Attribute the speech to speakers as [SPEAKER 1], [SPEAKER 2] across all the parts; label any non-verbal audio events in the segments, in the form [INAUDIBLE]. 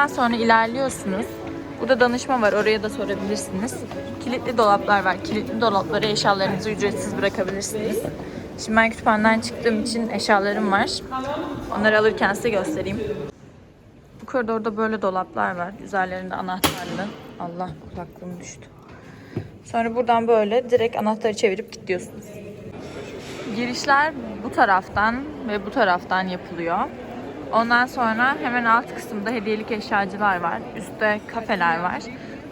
[SPEAKER 1] Girdikten sonra ilerliyorsunuz. Burada danışma var. Oraya da sorabilirsiniz. Kilitli dolaplar var. Kilitli dolaplara eşyalarınızı ücretsiz bırakabilirsiniz. Şimdi ben kütüphaneden çıktığım için eşyalarım var. Onları alırken size göstereyim. Bu koridorda böyle dolaplar var. Üzerlerinde anahtarlı. Allah kulaklığım düştü. Sonra buradan böyle direkt anahtarı çevirip gidiyorsunuz. Girişler bu taraftan ve bu taraftan yapılıyor. Ondan sonra hemen alt kısımda hediyelik eşyacılar var. Üstte kafeler var.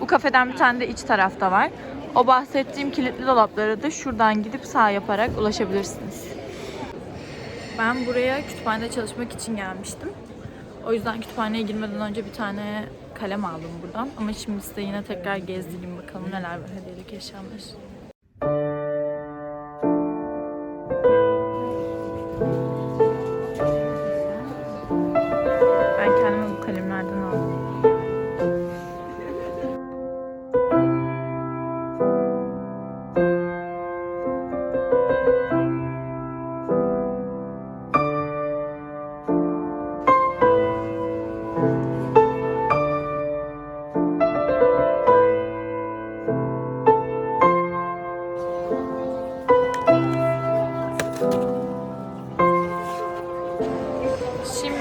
[SPEAKER 1] Bu kafeden bir tane de iç tarafta var. O bahsettiğim kilitli dolaplara da şuradan gidip sağ yaparak ulaşabilirsiniz. Ben buraya kütüphanede çalışmak için gelmiştim. O yüzden kütüphaneye girmeden önce bir tane kalem aldım buradan. Ama şimdi size yine tekrar gezdireyim bakalım neler var hediyelik eşyalar.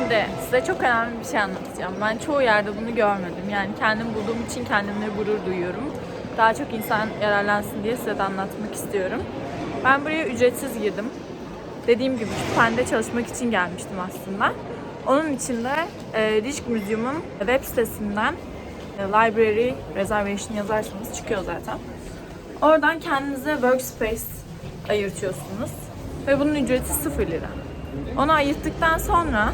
[SPEAKER 1] Şimdi size çok önemli bir şey anlatacağım. Ben çoğu yerde bunu görmedim. Yani kendim bulduğum için kendimle gurur duyuyorum. Daha çok insan yararlansın diye size de anlatmak istiyorum. Ben buraya ücretsiz girdim. Dediğim gibi kütüphanede çalışmak için gelmiştim aslında. Onun için de e, Rijk Museum'un web sitesinden e, library reservation yazarsanız çıkıyor zaten. Oradan kendinize workspace ayırtıyorsunuz. Ve bunun ücreti 0 lira. Onu ayırttıktan sonra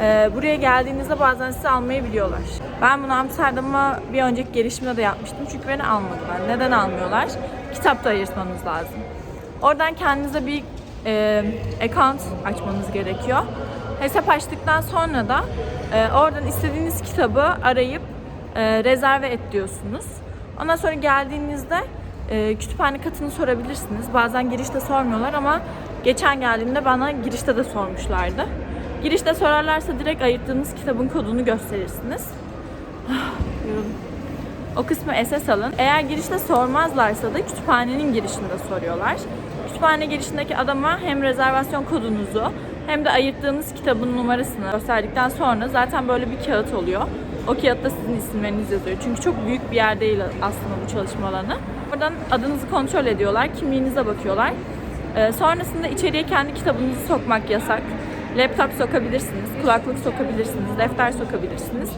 [SPEAKER 1] e, buraya geldiğinizde bazen sizi almayabiliyorlar. Ben bunu Amsterdam'a bir önceki gelişimde de yapmıştım. Çünkü beni almadılar. Neden almıyorlar? Kitapta ayırtmanız lazım. Oradan kendinize bir e, account açmanız gerekiyor. Hesap açtıktan sonra da e, oradan istediğiniz kitabı arayıp e, rezerve et diyorsunuz. Ondan sonra geldiğinizde e, kütüphane katını sorabilirsiniz. Bazen girişte sormuyorlar ama geçen geldiğimde bana girişte de sormuşlardı. Girişte sorarlarsa direkt ayırttığınız kitabın kodunu gösterirsiniz. [SIGHS] O kısmı SS alın. Eğer girişte sormazlarsa da kütüphanenin girişinde soruyorlar. Kütüphane girişindeki adama hem rezervasyon kodunuzu hem de ayırttığınız kitabın numarasını gösterdikten sonra zaten böyle bir kağıt oluyor. O kağıtta sizin isimleriniz yazıyor. Çünkü çok büyük bir yer değil aslında bu çalışma alanı. Oradan adınızı kontrol ediyorlar, kimliğinize bakıyorlar. Ee, sonrasında içeriye kendi kitabınızı sokmak yasak. Laptop sokabilirsiniz, kulaklık sokabilirsiniz, defter sokabilirsiniz.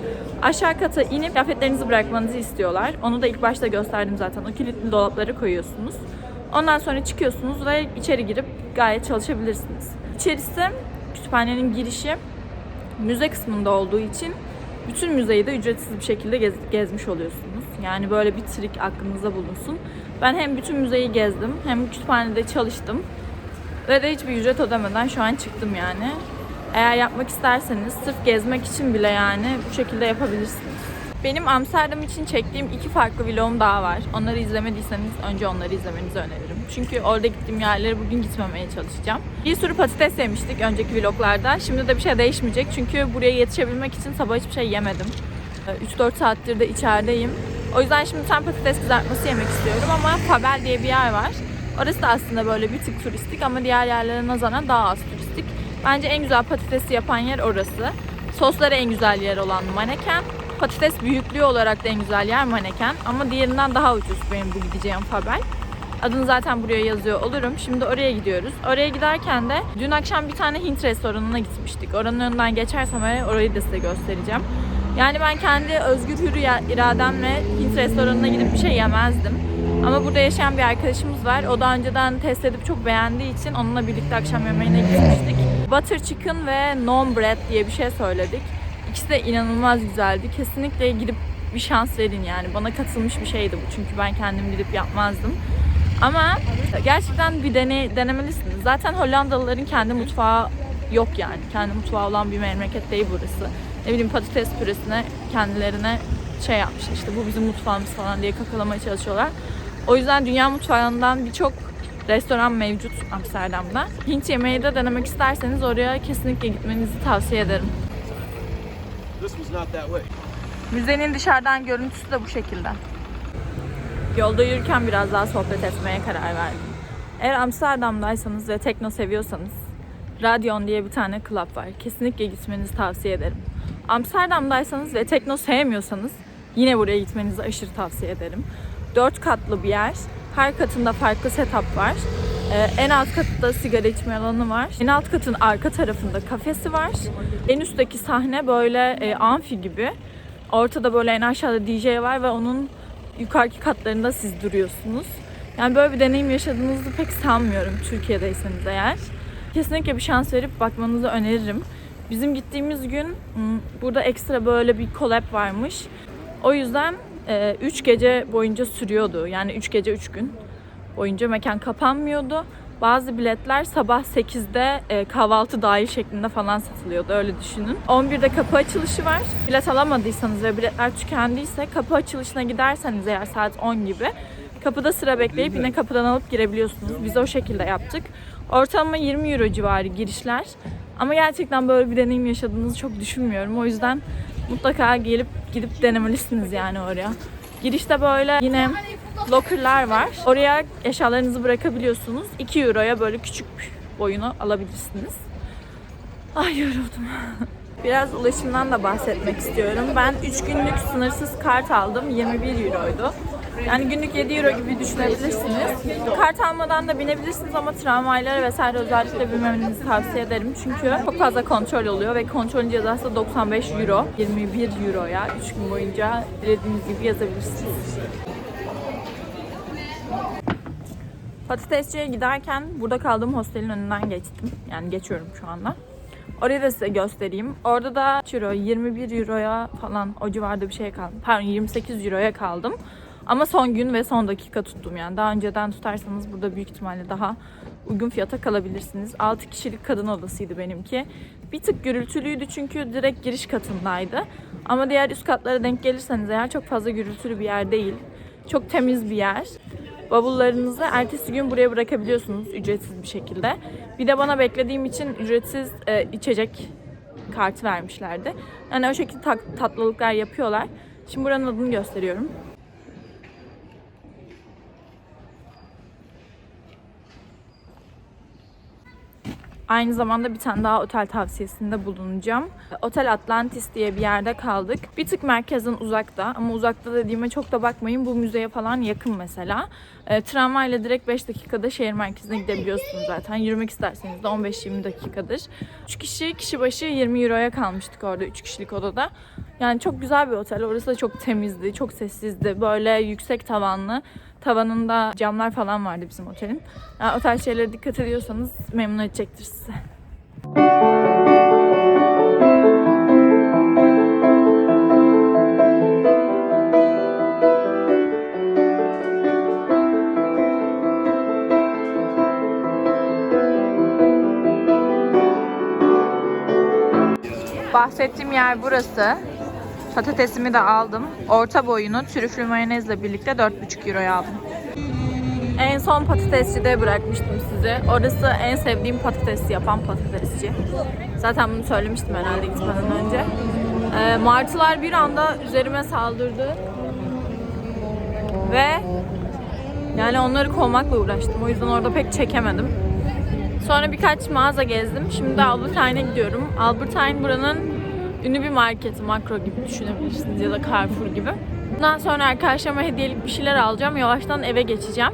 [SPEAKER 1] Aşağı kata inip kıyafetlerinizi bırakmanızı istiyorlar. Onu da ilk başta gösterdim zaten. O kilitli dolapları koyuyorsunuz. Ondan sonra çıkıyorsunuz ve içeri girip gayet çalışabilirsiniz. İçerisi kütüphanenin girişi müze kısmında olduğu için bütün müzeyi de ücretsiz bir şekilde gez- gezmiş oluyorsunuz. Yani böyle bir trik aklınızda bulunsun. Ben hem bütün müzeyi gezdim hem kütüphanede çalıştım. Ve de hiçbir ücret ödemeden şu an çıktım yani. Eğer yapmak isterseniz sırf gezmek için bile yani bu şekilde yapabilirsiniz. Benim Amsterdam için çektiğim iki farklı vlogum daha var. Onları izlemediyseniz önce onları izlemenizi öneririm. Çünkü orada gittiğim yerlere bugün gitmemeye çalışacağım. Bir sürü patates yemiştik önceki vloglarda. Şimdi de bir şey değişmeyecek çünkü buraya yetişebilmek için sabah hiçbir şey yemedim. 3-4 saattir de içerideyim. O yüzden şimdi sen patates kızartması yemek istiyorum ama Fabel diye bir yer var. Orası da aslında böyle bir tık turistik ama diğer yerlere nazaran daha az turistik. Bence en güzel patatesi yapan yer orası. Sosları en güzel yer olan Maneken. Patates büyüklüğü olarak da en güzel yer Maneken. Ama diğerinden daha ucuz benim bu gideceğim Fabel. Adını zaten buraya yazıyor olurum. Şimdi oraya gidiyoruz. Oraya giderken de dün akşam bir tane Hint restoranına gitmiştik. Oranın önünden geçersem orayı da size göstereceğim. Yani ben kendi özgür hür irademle Hint restoranına gidip bir şey yemezdim. Ama burada yaşayan bir arkadaşımız var. O daha önceden test edip çok beğendiği için onunla birlikte akşam yemeğine gitmiştik. Butter chicken ve non bread diye bir şey söyledik. İkisi de inanılmaz güzeldi. Kesinlikle gidip bir şans verin yani. Bana katılmış bir şeydi bu. Çünkü ben kendim gidip yapmazdım. Ama gerçekten bir dene, denemelisiniz. Zaten Hollandalıların kendi mutfağı yok yani. Kendi mutfağı olan bir memleket değil burası. Ne bileyim patates püresine kendilerine şey yapmış işte bu bizim mutfağımız falan diye kakalamaya çalışıyorlar. O yüzden dünya mutfağından birçok restoran mevcut Amsterdam'da. Hint yemeği de denemek isterseniz oraya kesinlikle gitmenizi tavsiye ederim. Müzenin dışarıdan görüntüsü de bu şekilde. Yolda yürürken biraz daha sohbet etmeye karar verdim. Eğer Amsterdam'daysanız ve tekno seviyorsanız Radyon diye bir tane club var. Kesinlikle gitmenizi tavsiye ederim. Amsterdam'daysanız ve tekno sevmiyorsanız yine buraya gitmenizi aşırı tavsiye ederim. Dört katlı bir yer. Her katında farklı setup var. Ee, en alt katta sigara içme alanı var. En alt katın arka tarafında kafesi var. En üstteki sahne böyle e, amfi gibi. Ortada böyle en aşağıda DJ var ve onun yukarıki katlarında siz duruyorsunuz. Yani böyle bir deneyim yaşadığınızı pek sanmıyorum Türkiye'deyseniz eğer. Kesinlikle bir şans verip bakmanızı öneririm. Bizim gittiğimiz gün hmm, burada ekstra böyle bir collab varmış. O yüzden 3 gece boyunca sürüyordu. Yani 3 gece 3 gün boyunca mekan kapanmıyordu. Bazı biletler sabah 8'de e, kahvaltı dahil şeklinde falan satılıyordu öyle düşünün. 11'de kapı açılışı var. Bilet alamadıysanız ve biletler tükendiyse kapı açılışına giderseniz eğer saat 10 gibi kapıda sıra bekleyip yine kapıdan alıp girebiliyorsunuz. Biz o şekilde yaptık. Ortalama 20 euro civarı girişler. Ama gerçekten böyle bir deneyim yaşadığınızı çok düşünmüyorum. O yüzden mutlaka gelip gidip denemelisiniz yani oraya. Girişte böyle yine lockerlar var. Oraya eşyalarınızı bırakabiliyorsunuz. 2 euroya böyle küçük boyunu alabilirsiniz. Ay yoruldum. [LAUGHS] Biraz ulaşımdan da bahsetmek istiyorum. Ben 3 günlük sınırsız kart aldım. 21 euroydu. Yani günlük 7 euro gibi düşünebilirsiniz. Kart almadan da binebilirsiniz ama tramvaylara vesaire özellikle binmemenizi tavsiye ederim. Çünkü çok fazla kontrol oluyor ve kontrolün cezası da 95 euro. 21 euroya 3 gün boyunca dilediğiniz gibi yazabilirsiniz. Patatesçiye giderken burada kaldığım hostelin önünden geçtim. Yani geçiyorum şu anda. Orayı da size göstereyim. Orada da euro 21 euroya falan o civarda bir şey kaldım. Pardon 28 euroya kaldım. Ama son gün ve son dakika tuttum yani. Daha önceden tutarsanız burada büyük ihtimalle daha uygun fiyata kalabilirsiniz. 6 kişilik kadın odasıydı benimki. Bir tık gürültülüydü çünkü direkt giriş katındaydı. Ama diğer üst katlara denk gelirseniz eğer çok fazla gürültülü bir yer değil. Çok temiz bir yer. Bavullarınızı ertesi gün buraya bırakabiliyorsunuz ücretsiz bir şekilde. Bir de bana beklediğim için ücretsiz e, içecek kartı vermişlerdi. Yani o şekilde tat- tatlılıklar yapıyorlar. Şimdi buranın adını gösteriyorum. Aynı zamanda bir tane daha otel tavsiyesinde bulunacağım. Otel Atlantis diye bir yerde kaldık. Bir tık merkezden uzakta ama uzakta dediğime çok da bakmayın. Bu müzeye falan yakın mesela. E, tramvayla direkt 5 dakikada şehir merkezine gidebiliyorsunuz zaten. Yürümek isterseniz de 15-20 dakikadır. 3 kişi kişi başı 20 euroya kalmıştık orada 3 kişilik odada. Yani çok güzel bir otel. Orası da çok temizdi, çok sessizdi. Böyle yüksek tavanlı. Tavanında camlar falan vardı bizim otelin. Yani o tarz şeylere dikkat ediyorsanız memnun edecektir size. Bahsettiğim yer burası. Patatesimi de aldım. Orta boyunu trüflü mayonezle birlikte 4,5 euroya aldım. En son patatesçide bırakmıştım sizi. Orası en sevdiğim patatesi yapan patatesçi. Zaten bunu söylemiştim herhalde gitmeden önce. Ee, martılar bir anda üzerime saldırdı. Ve yani onları kovmakla uğraştım. O yüzden orada pek çekemedim. Sonra birkaç mağaza gezdim. Şimdi de Albert Einstein gidiyorum. Albert Einstein buranın ünlü bir marketi. Makro gibi düşünebilirsiniz ya da Carrefour gibi. Bundan sonra arkadaşlarıma hediyelik bir şeyler alacağım. Yavaştan eve geçeceğim.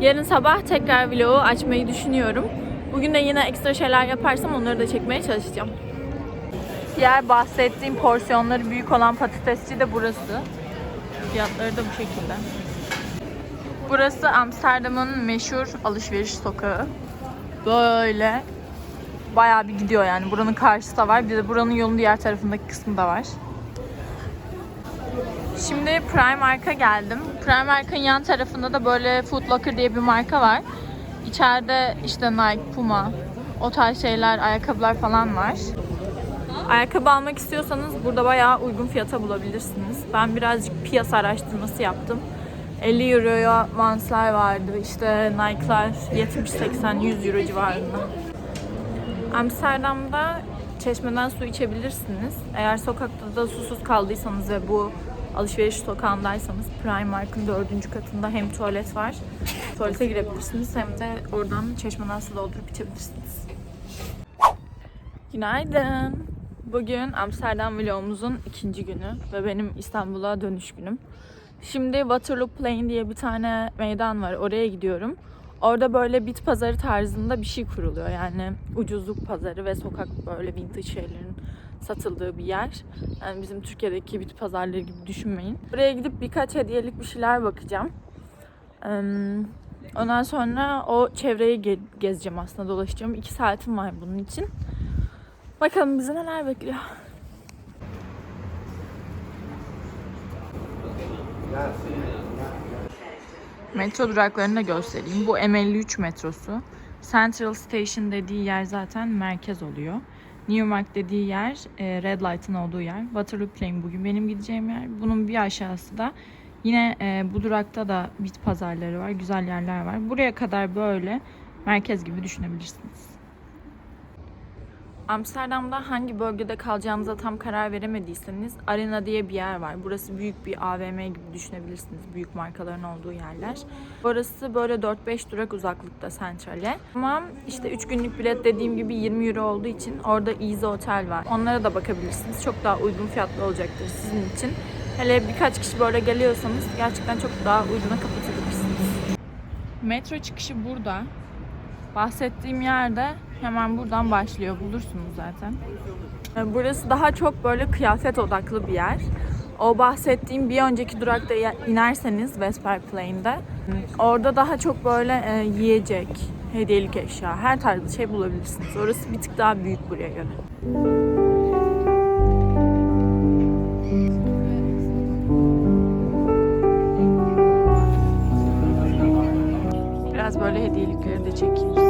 [SPEAKER 1] Yarın sabah tekrar vlogu açmayı düşünüyorum. Bugün de yine ekstra şeyler yaparsam onları da çekmeye çalışacağım. Diğer bahsettiğim porsiyonları büyük olan patatesçi de burası. Fiyatları da bu şekilde. Burası Amsterdam'ın meşhur alışveriş sokağı. Böyle bayağı bir gidiyor yani. Buranın karşısı da var. Bir de buranın yolun diğer tarafındaki kısmı da var. Şimdi Primark'a geldim. Primark'ın yan tarafında da böyle Foot Locker diye bir marka var. İçeride işte Nike, Puma, o tarz şeyler, ayakkabılar falan var. Ayakkabı almak istiyorsanız burada bayağı uygun fiyata bulabilirsiniz. Ben birazcık piyasa araştırması yaptım. 50 euroya Vans'lar vardı. İşte Nike'lar 70, 80, 100 euro civarında. Amsterdam'da çeşmeden su içebilirsiniz. Eğer sokakta da susuz kaldıysanız ve bu alışveriş sokağındaysanız Primark'ın dördüncü katında hem tuvalet var. Tuvalete girebilirsiniz hem de oradan çeşmeden su doldurup içebilirsiniz. Günaydın. Bugün Amsterdam vlogumuzun ikinci günü ve benim İstanbul'a dönüş günüm. Şimdi Waterloo Plain diye bir tane meydan var. Oraya gidiyorum. Orada böyle bit pazarı tarzında bir şey kuruluyor. Yani ucuzluk pazarı ve sokak böyle vintage şeylerin satıldığı bir yer. Yani bizim Türkiye'deki bit pazarları gibi düşünmeyin. Buraya gidip birkaç hediyelik bir şeyler bakacağım. Ondan sonra o çevreyi ge- gezeceğim aslında dolaşacağım. İki saatim var bunun için. Bakalım bizi neler bekliyor. Metro duraklarını da göstereyim. Bu M53 metrosu. Central Station dediği yer zaten merkez oluyor. Newmark dediği yer e, Red Light'ın olduğu yer. Waterloo Plain bugün benim gideceğim yer. Bunun bir aşağısı da yine e, bu durakta da bit pazarları var. Güzel yerler var. Buraya kadar böyle merkez gibi düşünebilirsiniz. Amsterdam'da hangi bölgede kalacağınıza tam karar veremediyseniz Arena diye bir yer var. Burası büyük bir AVM gibi düşünebilirsiniz. Büyük markaların olduğu yerler. Burası böyle 4-5 durak uzaklıkta Central'e. Ama işte 3 günlük bilet dediğim gibi 20 euro olduğu için orada Easy Hotel var. Onlara da bakabilirsiniz. Çok daha uygun fiyatlı olacaktır sizin için. Hele birkaç kişi böyle geliyorsanız gerçekten çok daha uyguna kapatabilirsiniz. Metro çıkışı burada. Bahsettiğim yerde hemen buradan başlıyor. Bulursunuz zaten. Burası daha çok böyle kıyafet odaklı bir yer. O bahsettiğim bir önceki durakta inerseniz Vesper Plain'de orada daha çok böyle e, yiyecek, hediyelik eşya, her tarzda şey bulabilirsiniz. Orası bir tık daha büyük buraya göre. Biraz böyle hediyelikleri de çekeyim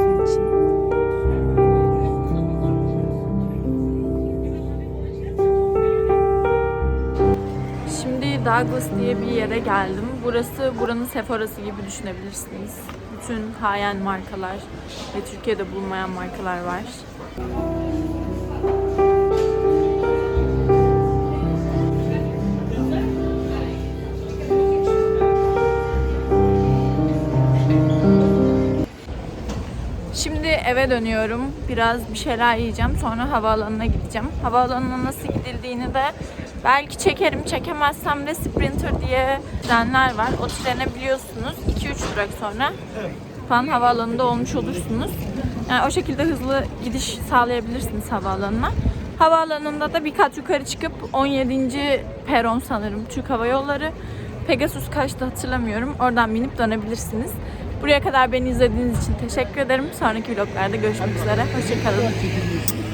[SPEAKER 1] Douglas diye bir yere geldim. Burası buranın Sephora'sı gibi düşünebilirsiniz. Bütün high-end markalar ve Türkiye'de bulunmayan markalar var. Şimdi eve dönüyorum. Biraz bir şeyler yiyeceğim. Sonra havaalanına gideceğim. Havaalanına nasıl gidildiğini de belki çekerim. Çekemezsem de Sprinter diye trenler var. O trene biliyorsunuz 2-3 durak sonra falan havaalanında olmuş olursunuz. Yani o şekilde hızlı gidiş sağlayabilirsiniz havaalanına. Havaalanında da bir kat yukarı çıkıp 17. peron sanırım Türk Hava Yolları. Pegasus kaçtı hatırlamıyorum. Oradan binip dönebilirsiniz. Buraya kadar beni izlediğiniz için teşekkür ederim. Sonraki vloglarda görüşmek üzere. Hoşçakalın.